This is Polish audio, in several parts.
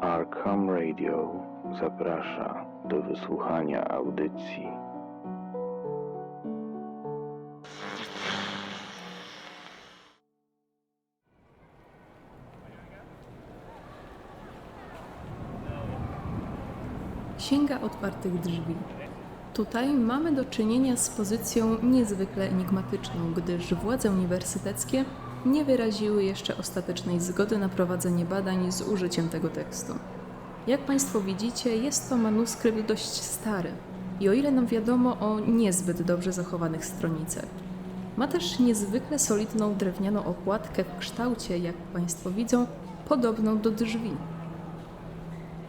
Arkham Radio zaprasza do wysłuchania audycji. Księga otwartych drzwi. Tutaj mamy do czynienia z pozycją niezwykle enigmatyczną, gdyż władze uniwersyteckie nie wyraziły jeszcze ostatecznej zgody na prowadzenie badań z użyciem tego tekstu. Jak Państwo widzicie, jest to manuskrypt dość stary i o ile nam wiadomo o niezbyt dobrze zachowanych stronicach. Ma też niezwykle solidną drewnianą okładkę w kształcie, jak Państwo widzą, podobną do drzwi.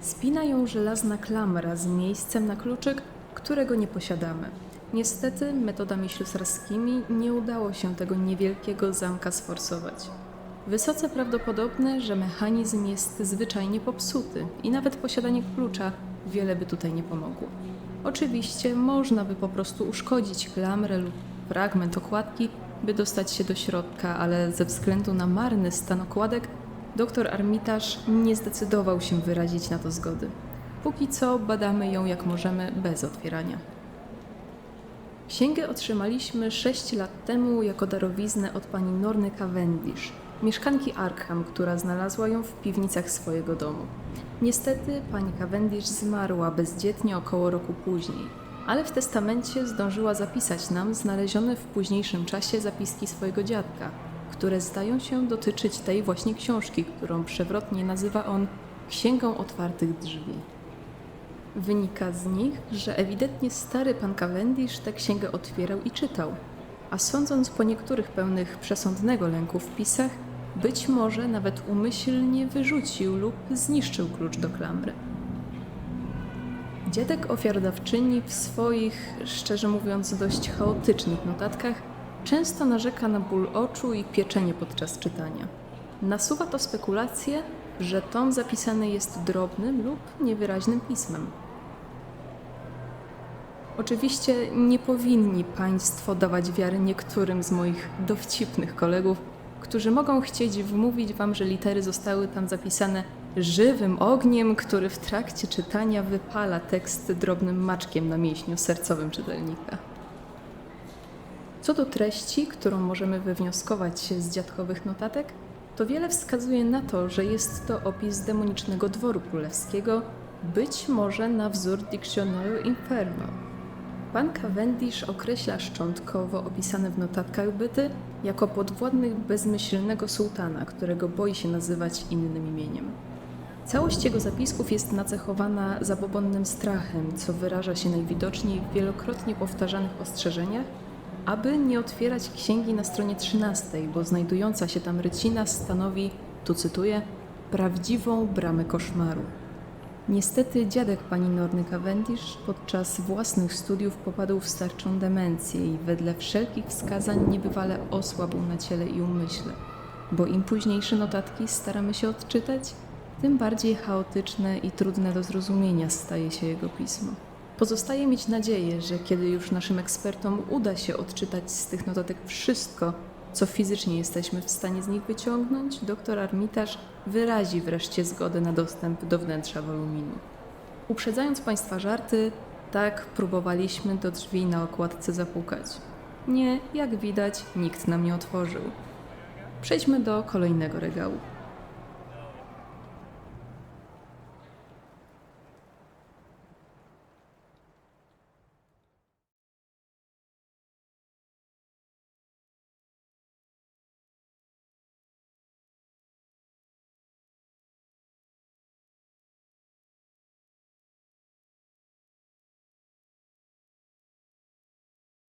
Spina ją żelazna klamra z miejscem na kluczyk, którego nie posiadamy. Niestety metodami ślusarskimi nie udało się tego niewielkiego zamka sforsować. Wysoce prawdopodobne, że mechanizm jest zwyczajnie popsuty i nawet posiadanie klucza wiele by tutaj nie pomogło. Oczywiście można by po prostu uszkodzić klamrę lub fragment okładki, by dostać się do środka, ale ze względu na marny stan okładek Doktor Armitage nie zdecydował się wyrazić na to zgody. Póki co badamy ją jak możemy bez otwierania. Księgę otrzymaliśmy 6 lat temu jako darowiznę od pani Norny Cavendish, mieszkanki Arkham, która znalazła ją w piwnicach swojego domu. Niestety pani Cavendish zmarła bezdzietnie około roku później, ale w testamencie zdążyła zapisać nam znalezione w późniejszym czasie zapiski swojego dziadka, które zdają się dotyczyć tej właśnie książki, którą przewrotnie nazywa on Księgą Otwartych Drzwi. Wynika z nich, że ewidentnie stary pan Cavendish tę księgę otwierał i czytał, a sądząc po niektórych pełnych przesądnego lęku wpisach, być może nawet umyślnie wyrzucił lub zniszczył klucz do klamry. Dziadek ofiarodawczyni w swoich, szczerze mówiąc, dość chaotycznych notatkach często narzeka na ból oczu i pieczenie podczas czytania. Nasuwa to spekulację, że tom zapisany jest drobnym lub niewyraźnym pismem. Oczywiście nie powinni Państwo dawać wiary niektórym z moich dowcipnych kolegów, którzy mogą chcieć wmówić Wam, że litery zostały tam zapisane żywym ogniem, który w trakcie czytania wypala tekst drobnym maczkiem na mięśniu sercowym czytelnika. Co do treści, którą możemy wywnioskować z dziadkowych notatek, to wiele wskazuje na to, że jest to opis demonicznego dworu królewskiego, być może na wzór Dictionario Inferno. Pan Cavendish określa szczątkowo opisane w notatkach byty jako podwładnych bezmyślnego sułtana, którego boi się nazywać innym imieniem. Całość jego zapisków jest nacechowana zabobonnym strachem, co wyraża się najwidoczniej w wielokrotnie powtarzanych ostrzeżeniach, aby nie otwierać księgi na stronie 13, bo znajdująca się tam rycina stanowi, tu cytuję, prawdziwą bramę koszmaru. Niestety dziadek pani Norny Cavendish podczas własnych studiów popadł w starczą demencję i wedle wszelkich wskazań niebywale osłabł na ciele i umyśle, bo im późniejsze notatki staramy się odczytać, tym bardziej chaotyczne i trudne do zrozumienia staje się jego pismo. Pozostaje mieć nadzieję, że kiedy już naszym ekspertom uda się odczytać z tych notatek wszystko, co fizycznie jesteśmy w stanie z nich wyciągnąć, doktor Armitage wyrazi wreszcie zgodę na dostęp do wnętrza woluminu. Uprzedzając Państwa żarty, tak próbowaliśmy do drzwi na okładce zapukać. Nie, jak widać, nikt nam nie otworzył. Przejdźmy do kolejnego regału.